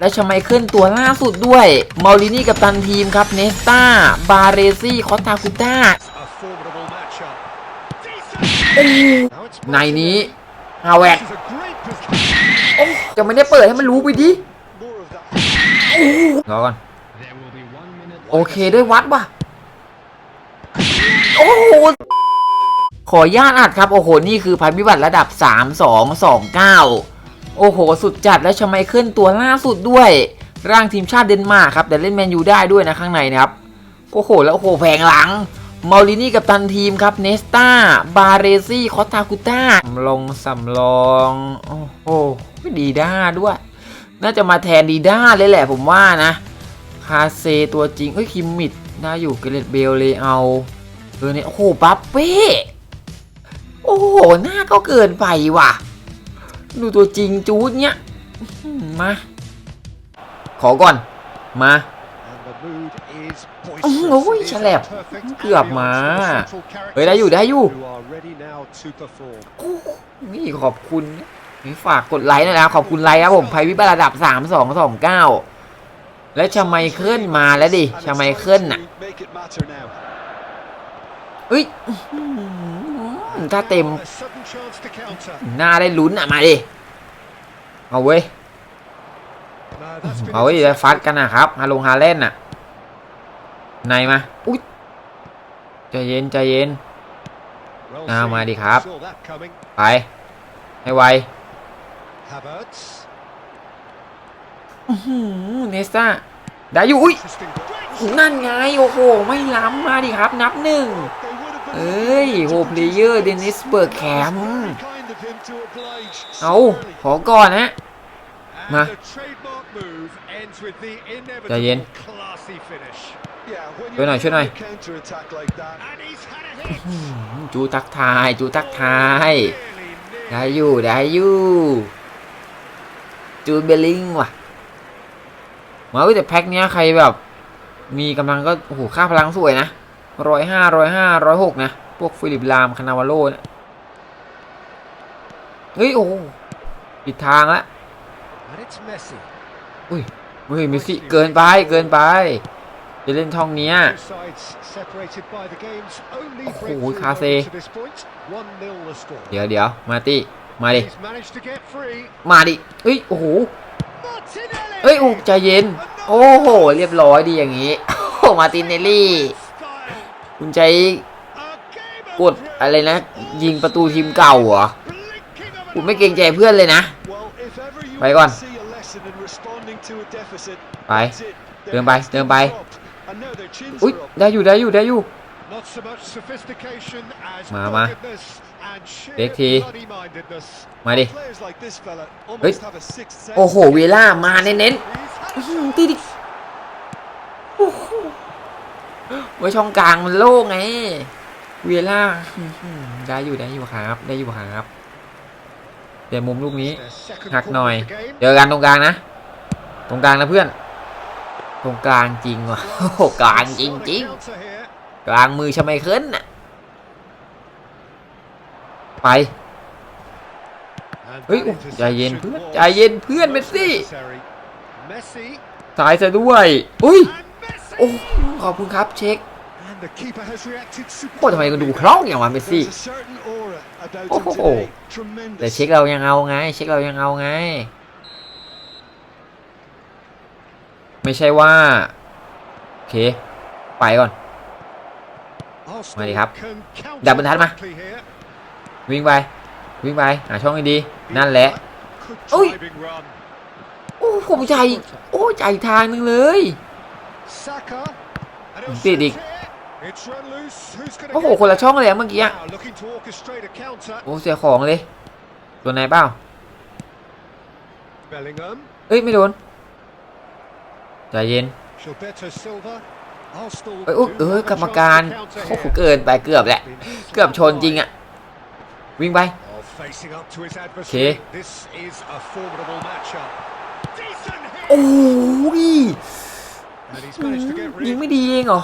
และชไมเคิลตัวล่าสุดด้วยมอลลินี่กับตันทีมครับ เนสตาบาเรซี่ คอสตาคุต้า ในนี้ฮาแวก This is a great position. โอ้จะไม่ได้เปิดให้มันรู้ไปดิรอก่อน โอเคได้วัดว่ะ โอ้โหขอญาตอัดครับ โอ้โห นี่คือภัยพิบัติระดับ 3 2 2 9 โอ้โห สุดจัดและชไมเคิลตัวล่าสุดด้วย ร่างทีมชาติเดนมาร์กครับ แต่เล่นแมนยูได้ด้วยนะข้างในนะครับโอ้โห แล้วโอ้โหแผงหลังมอลินี่กับตันทีมครับเนสตาบาเรซี่คอสตาคุต้าสำรองสำรอง โอ้โหไม่ดีด้าด้วย น่าจะมาแทนดีด้าเลยแหละผมว่านะ คาเซตัวจริงเอ้ยคิมมิดน่าอยู่เกเรตเบลเลยเอาเออเนี่ยโอ้โหปัปเป้โอ้โหหน้าก็เกินไปว่ะ ดูตัวจริงจูดเนี้ยมา ขอก่อน มาอื้อ boisterous. โอ้ยฉลับเกือบมา เฮ้ย ได้อยู่ได้อยู่ นี่ขอบคุณนี่ฝากกดไลค์นะครับ ขอบคุณไลค์ครับผมภัยวิบัติระดับ 3 2 2 9 และชไมเคิลมาแล้วดิชไมเคิลน่ะเอ้ย ถ้าเต็ม A sudden chance to counter. หน้าได้ลุ้นอะมาดิเอาเว้ย No, that's been เอาเว้ยจะฟัดกันนะครับฮาลงฮาเล่นน่ะในมาอุ้ยใจเย็นใจเย็น well เอา seen. มาดิครับ Saw that coming. ไป ให้ไว Havertz. อื้อหือเนสตาได้อยู่อุ้ย Interesting. Great นั่นไง โอ้โห ไม่ล้ำมาดิครับ นับหนึ่ง เอ้ยโหเพลเยอร์เดนิสเบิร์กแคม Very kind of him to oblige เอา so early. ขอก่อนนะ And Ma. the trademark move ends with the ใจเย็น inevitable classy finish. Yeah, when ช่วยหน่อยช่วยหน่อย counter attack like that. And he's had a hit. จูทักทายจูทักทาย Really near. ได้อยู่ได้อยู่จูนเบลลิงว่ะมาเว้ยแต่แพ็คเนี้ยใครแบบ มีกำลังก็โอ้โหค่าพลังสวยนะ ร้อยห้าร้อยห้าร้อยหกนะ พวกฟิลิปลามคานาวาโลเนี่ยเฮ้ย โอ้โหปิดทางละ And it's Messi. อุ้ยเฮ้ยเมสซี่เกินไปเกินไป จะเล่นช่องเนี้ย Two sides separated by the game's only โอ้โห breakthrough คาเซ moment to this point. 1-0 the score. เดี๋ยวเดี๋ยวมาตี้มาดิ He's managed to get free. มาดิเฮ้ย โอ้โห Martinelli! เฮ้ยโอ้ใจเย็น โอ้โห เรียบร้อยดีอย่างนี้ โอ้โหมาร์ตินเนลลี่ Style. คุณใช้กดอะไรนะ ยิงประตูทีมเก่าเหรอคุณไม่เกรงใจเพื่อนเลยนะ ไปก่อน ไป เดินไป เดินไป อุ้ยได้อยู่ได้อยู่ได้อยู่ มามาเด็กที มาดิ เฮ้ย โอ้โห เวล่ามาเน้นๆตีดิโอ้โไว้ช่องกลางมันโล่งไง เวล่าได้อยู่ได้อยู่ครับ ได้อยู่ครับ เดี๋ยวมุมลูกนี้หักหน่อยเจอกันตรงกลางนะ ตรงกลางนะเพื่อน ตรงกลางจริงว่ะโอ้กลางจริงจริงกลางมือชะไมเคิลน่ะ ไปเฮ้ยใจเย็นเพื่อนใจเย็นเพื่อนเมสซี่สายซะด้วย อุ้ย โอ้ขอบคุณครับเช็ค And the keeper has reacted โอ้ทำไมก็ดูคล่องอย่างวะเมสซี่ There's a certain aura about him Oh. today. แต่ Tremendous. เช็คเรายังเอาไง เช็คเรายังเอาไง ไม่ใช่ว่า โอเค ไปก่อน Arsenal มาดิครับ can counter ดับบรรทัดมา quickly here. วิ่งไป วิ่งไป หาช่องให้ดี นั่นแหละ Good Ui. driving run. โอ้ผมใจ โอ้ใจทางหนึงเลย Saka. And he'll Đi, đi. shoot here. It's run loose. Who's gonna โอ้โห get คนละ there? ช่องเลยอะเมื่อกี้อะ Now looking to orchestrate a counter. โอ้เสียของเลยตัวไหนเปล่า Bellingham. เอ้ย ไม่โดน ใจเย็น Gilberto Silva. Arsenal เอ้ยอุ๊ย do เอ้ย have a กรรม chance การ to counter โอ้โห here. เกินไปเกือบแหละ เกือบชนจริงอะวิ่งไป Oh, facing up to his adversary. Okay. This is a formidable matchup. Decent hit. โอ้ย ยิง rid. ไม่ดีเองเหรอ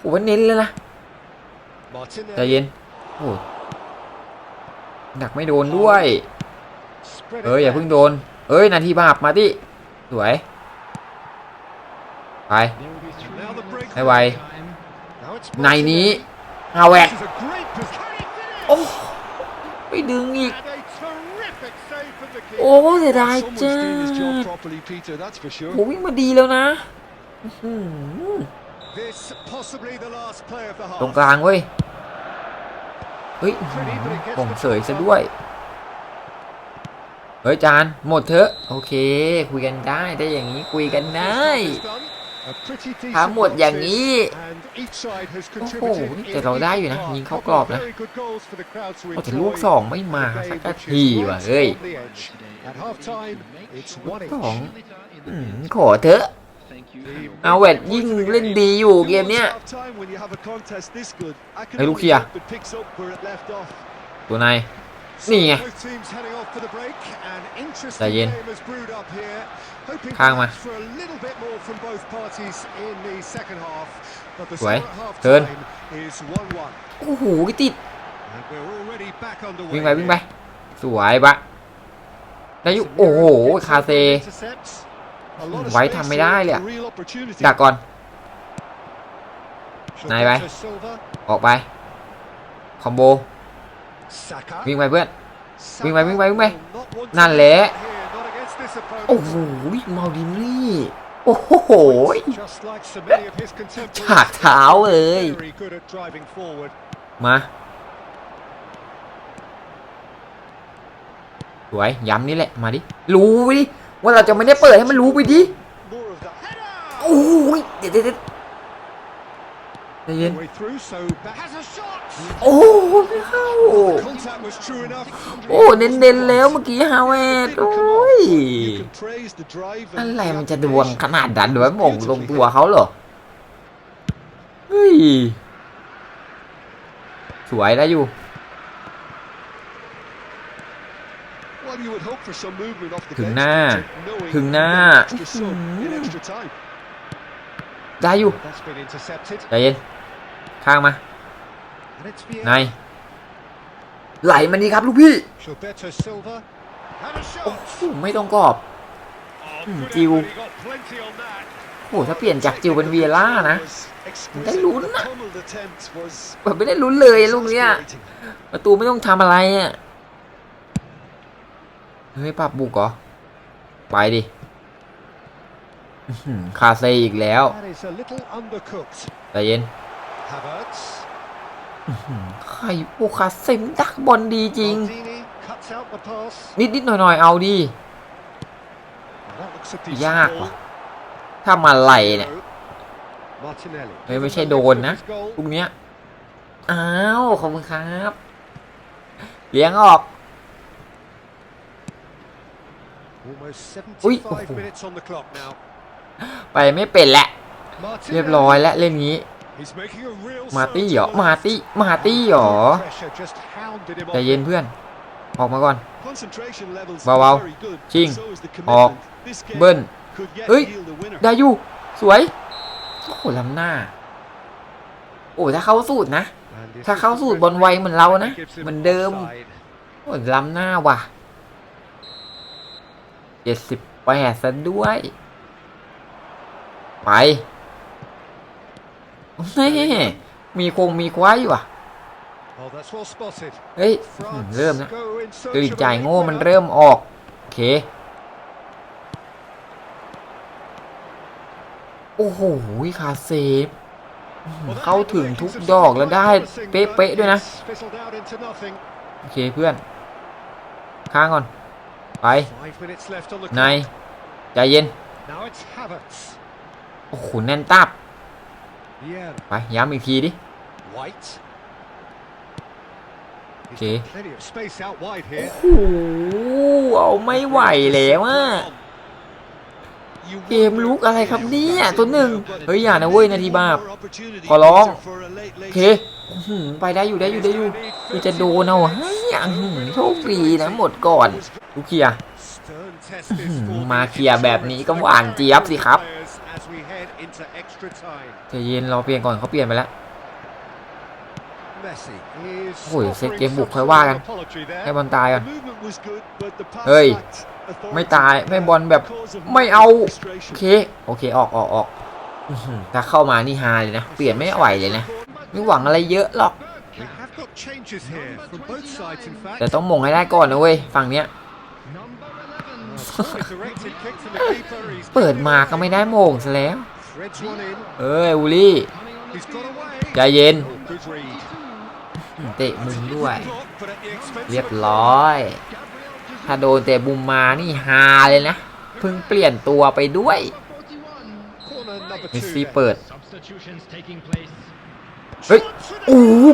โอ้โหเน้นเลยนะใจ Martinelli. เย็นโอ้ดักไม่โดนด้วย Spread เอ้ย it อย่า back. เพิ่งโดน เอ้ยนาทีบาปมาดิสวย ไป Now the break. ให้ไว Now it's ในนี้ Martinelli. ฮาแวก This is a great position. โอ้ไม่ดึงอีก And a terrific save from the keeper. โอ้เสียดาย Someone's จ้า doing his job properly, Peter, that's for sure. โหวิ่งมาดีแล้วนะ อื้อหือ This possibly the last play of the ตรง half. กลางเว้ย เฮ้ยอื้อหือผมเสยซะด้วย เฮ้ยจาน หมดเถอะ โอเค คุยกันได้ได้อย่างนี้คุยกันได้ A pretty decent ถ้าหมดอย่างนี้ And each side has โอ้โห contributed แต่เราได้อยู่นะ in each ยิง part. เข้ากรอบนะ Very good goals for the crowd to โอ้แต่ enjoy. ลูกสองไม่มาสักทีว่ะเฮ้ย On the edge. At half time, it's one สอง each. อืมขอเถอะ เอาเวทยิ่งเล่นดีอยู่เกมเนี้ย Half-time when you have a contest this good, I can ไอ้ลูก only เคียร์ hope it picks up where it left off. ตัวในนี่ไง Both teams heading off for the break. An ใจ interesting เย็น game has brewed up here. Hoping ข้างมา perhaps for a little bit more from both parties in the second half. But the สวย score at half เทิร์น time is 1-1. โอ้โหติด And we're already back underway. วิ่งไปวิ่งไป สวยบะได้อยู่โอ้โห คาเซ A lot of ไว้ space ทำไม่ได้เลยอะ here, real opportunity. ดักก่อน Gilberto นายไป Silva, ออกไป คอมโบ Saka. วิ่งไปเพื่อน วิ่งไป Saka วิ่งไปวิ่งไป will not want to นั่นแหละ do that here, not against this opponent. โอ้โหมาดินี่ โอ้โห Just like so many of his ฉาก contemporaries. เท้าเลย Very good at driving forward. มาสวยย้ำนี่แหละ มาดิ รู้ไปดิ ว่าเราจะไม่ได้เปิดให้มันรู้ไปดิโอ้ยเดี๋ยวเดี๋ยวเยวใจเย็นโอ้ไม่เข้าโอ้เน้นๆแล้วเมื่อกี้ฮาวเวดโอ้ยอะไรมันจะดวงขนาดนั้นหรือว่าหม่งลงตัวเขาเหรอเฮ้ยสวยได้อยู่ ถึง bench, หน้า Peter, knowing ถึง you've หน้า got extra sub in extra time. ได้อยู่ That's been intercepted. ใจเย็น ข้างมา And it's ใน Vieira. ไหลมาดีครับลูกพี่ Gilberto Silva. And a โอ้ shot. โหไม่ต้องกรอบ Oh, Hmm, good Jiu. effort, he got plenty on that. โอ้โหถ้าเปลี่ยนจากจิวเป็นเวียร่านะ Was exquisite. ได้ลุ้น The นะ pummeled attempt was แบบไม่ได้ลุ้นเลยลูกเนี้ย exasperating. ประตูไม่ต้องทำอะไรอะ เฮ้ยปรับบุกเหรอ ไปดิอื้อหือคาเซอีกแล้ว That is a little undercooked. ใจเย็น Havertz. ใครโอ้คาเซมนดักบอลดีจริง Maldini cuts out the pass. นิดนิดๆหน่อยหน่อยๆเอาดี That looks a decent ยาก ball. ว่ะถ้ามาไหลเนี่ย Martinelli. เฮ้ยไม่ใช่โดนนะ His goal. ลูกเนี้ย อ้าว ขอบคุณครับ เลี้ยงออก Almost Ui, 75 oh. minutes on the clock now. ไปไม่เป็นแหละ Martinelli. เรียบร้อยแล้วเล่นงี้ He's making a real มา surge ตี้ to เหรอ the มา left. ตี้มาตี้เหรอ Pressure just hounded him ใจ off. เย็นเพื่อน ออกมาก่อน Concentration levels เบาๆ very good. ชิง So is the ออก commitment. This game เบิ้ล could yet เฮ้ย yield a winner. ได้อยู่ สวย โอ้โหล้ำหน้า โอ้ถ้าเข้าสูตรนะ And the ถ้าเข้า assistant สูตรบอลไวเหมือนเรานะ gives him เหมือนเดิม offside. โอ้ล้ำหน้าว่ะ เจ็ดสิบแปดซะด้วย ไปแม่มีคงมีควายว่ะ Oh, that's well spotted. เฮ้ยอื้อหือ France เริ่มนะ go in search ตื่น of a จ่าย late โง่มัน winner. เริ่มออก โอเค โอ้โหคาเซฟอื้อหือ Well, that เข้า hit ถึง makings ทุก have ดอก seemed แล้ว quite ได้ promising, เป๊ะ but ๆด้วยนะ it's fizzled out into nothing. โอเคเพื่อน ข้างก่อน ไป Five minutes left on the ใน clock. ใจเย็น Now it's Havertz. โอ้โห แน่นตับ Vieira. ไป ย้ำอีกทีดิ White. He's Okay. got plenty of space out wide here. โอ้โห เอาไม่ไหวแล้วอะ You เกม wonder ลุกอะไรครับ if เนี่ย that's ตัวหนึ่ง in there, but เฮ้ย อย่านะเว้ย นาทีบาป more opportunity ขอร้อง for a late, โอ late เค อื้อหือไปได้อยู่ได้อยู่ได้อยู่จะโดนเอาเฮ้ยอย่างหือโชคดีนะหมดก่อนลูกเคียร์อื้อหือมาเคลียร์แบบนี้ก็หวานเจี๊ยบสิครับ players as we head into extra time. ใจเย็นรอเปลี่ยนก่อนเขาเปลี่ยนไปแล้ว โอ้ยเซตเกมบุกค่อยว่ากัน sort of apology there. ให้บอลตายก่อน The movement was good, but the pass Hey. lacked ไม่ตายไม่บอลแบบไม่เอาโอเค โอเคออกออกออกอื้อหือถ้าเข้ามานี่ฮาเลยนะ เปลี่ยนไม่ไหวเลยนะ ไม่หวังอะไรเยอะหรอก We have got changes here from both sides, in fact. แต่ต้องมงให้ได้ก่อนนะเว้ยฝั่งเนี้ย Poorly directed kick from the keeper. He's เปิดมาก็ไม่ได้มงซะแล้ว threads one in. เอ้ยอูลี่ He's got away. ใจเย็น Oh, good read. เตะมุมด้วย Block, but at the expense เรียบ of a ร้อย ถ้าโดนเตะบุมมานี่ฮาเลยนะ เพิ่งเปลี่ยนตัวไปด้วย corner number มิส two ซี่ there. เปิด Substitutions taking place. เฮ้ยโอ้โห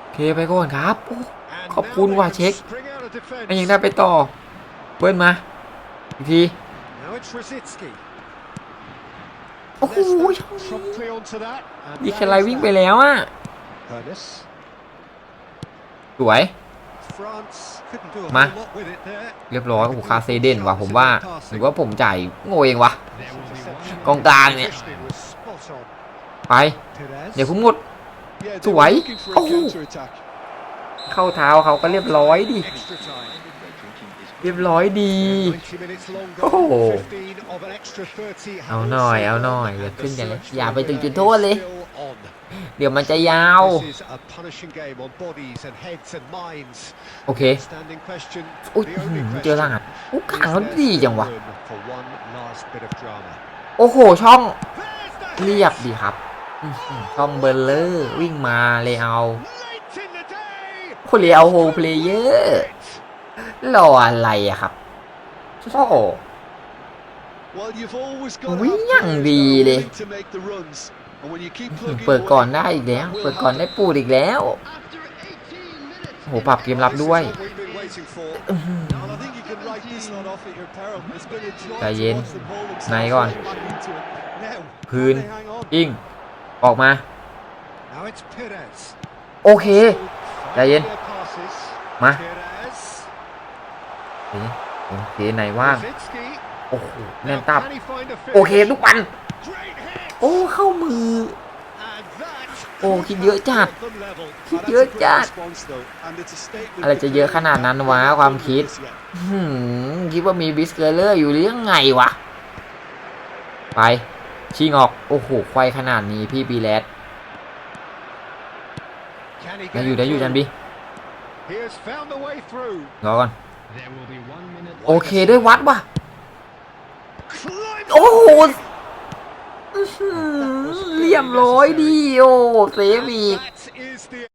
โอเคไปก่อนครับโอ้ And ขอบคุณ now ว่ะ they เช็ค can spring out of defence. ยังได้ไปต่อเปิ้ลมา อีกที Now it's Rosicki. โอ้โห Leicester promptly onto that. and ดีแค that ไล is วิ่งไป that. แล้วอะ Ernest. สวย France couldn't do a Ma. whole lot with it there. เรียบร้อยโอ้โหคาเซเดนว่ะผมว่า หรือว่าผมจ่ายโง่เองวะ There will be one กองกลางเนี่ย Positioning was spot on. ไป Perez. เดี๋ยวผมหมด Yeah, Two they were way. looking for a Oh. counter-attack. เข้าเท้าเขาก็เรียบร้อยดิ Extra time. เรียบร้อยดี90 minutes long Oh. gone. 15 of an extra 30. เอาหน่อย เอาหน่อย อย่าขึ้นกันเลยอย่าไปถึงจุดโทษเลย Still on. เดี๋ยวมันจะยาว This is a punishing game on bodies and heads and minds. โอเค Standing question. อุ๊ย The only เจอรหัส question อุ๊ยขัง is แล้ว there ดีจัง still วะ room for one last bit of drama? โอ้โห ช่อง There's the เรียบดีครับอื้อหือ ช่องเบลเลอร์วิ่งมาเลยเอา late in the day. คนเลยเอาโฮเพลเยอร์รออะไรอะครับโอ้โห Well, you've always got to Ui, have nhằng players gì that are đi. willing to make the runs. And when you keep plugging เปิด away, ก่อนได้อีกแล้ว เปิดก่อนได้ปูดอีกแล้ว after 18 minutes. โอ้โหปรับเกมรับ This is ด้วย what we've been waiting for. อื้อหือ And I think you can write this one off at your peril. It's been a joy ใจ to เย็น watch them hold themselves ไหนก่อน right back into it. Now, พื้น can they hang on? อิง ออกมา Now it's Perez. โอเค ใจเย็น Their passes. มา Perez. โอเคไหนว่าง Rosicki. โอ้โหแน่น Now ตับ can he find a โอเค finish? ทุกวัน Great hit. โอ้ เข้ามือ And that โอ้ คิดเยอะจัด put them level. คิด And เยอะ that's a great จัด response, though. And it's a statement อะไรจะเยอะขนาดนั้นวะ ความคิด Yeah. หืมคิดว่ามีบิสเกอร์เลอร์อยู่หรือยังไงวะ ไป ชิงออก โอ้โหควายขนาดนี้พี่บีแลด Can he ได้ get อยู่ it ได้อยู่ through? จันบี He has found the way through. รอก่อน There will be one minute โอเคด้วยวัดว่ะ Climbs โอ้โหอื้อหือเรียบร้อยดี โอ้เซฟอีก That is the